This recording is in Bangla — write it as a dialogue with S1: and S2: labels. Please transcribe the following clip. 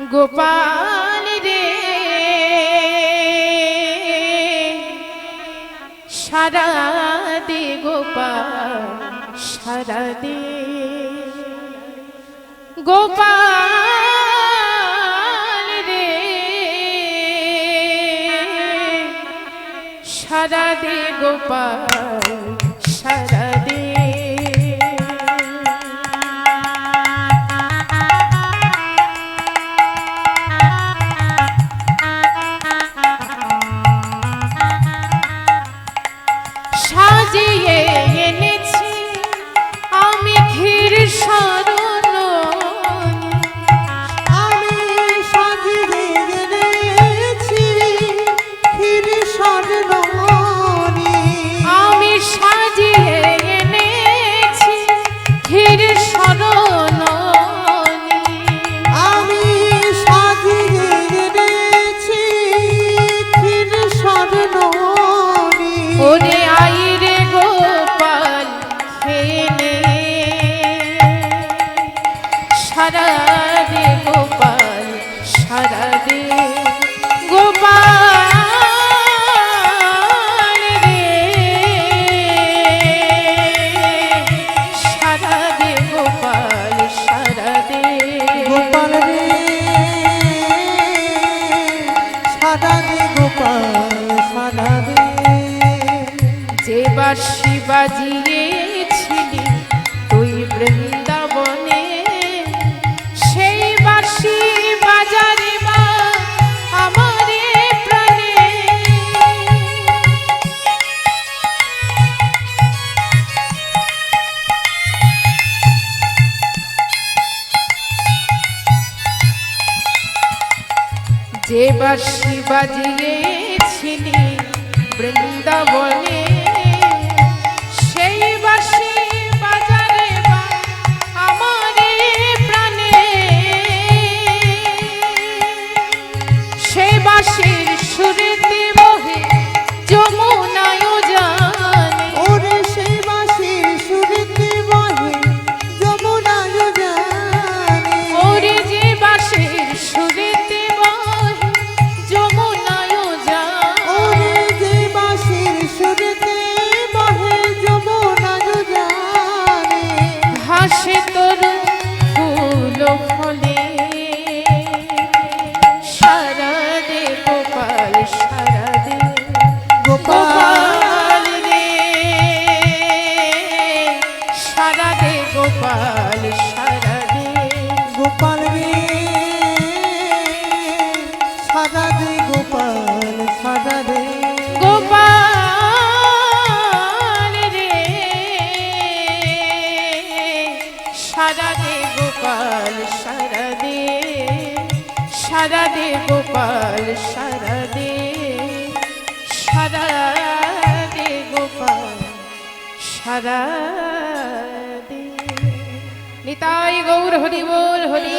S1: গোপাল রে সারা দে গোপাল সারা গোপাল রে সারা দে গোপাল সারা সারা গোপাল সারা গোপাল রে। সারা গোপাল সারা
S2: গোপাল গোপাল
S1: যে যে বাসি বাজিয়েছিলি বৃন্দাবনে সেই বাসি বাজারে আমার প্রাণে। সেই বাসির সুরেতে সারা দে গোপাল সারা দে সারা দে গোপাল সারা দে
S2: দে গোপাল
S1: সারা দে নিতাই গৌর হরি বল, হরি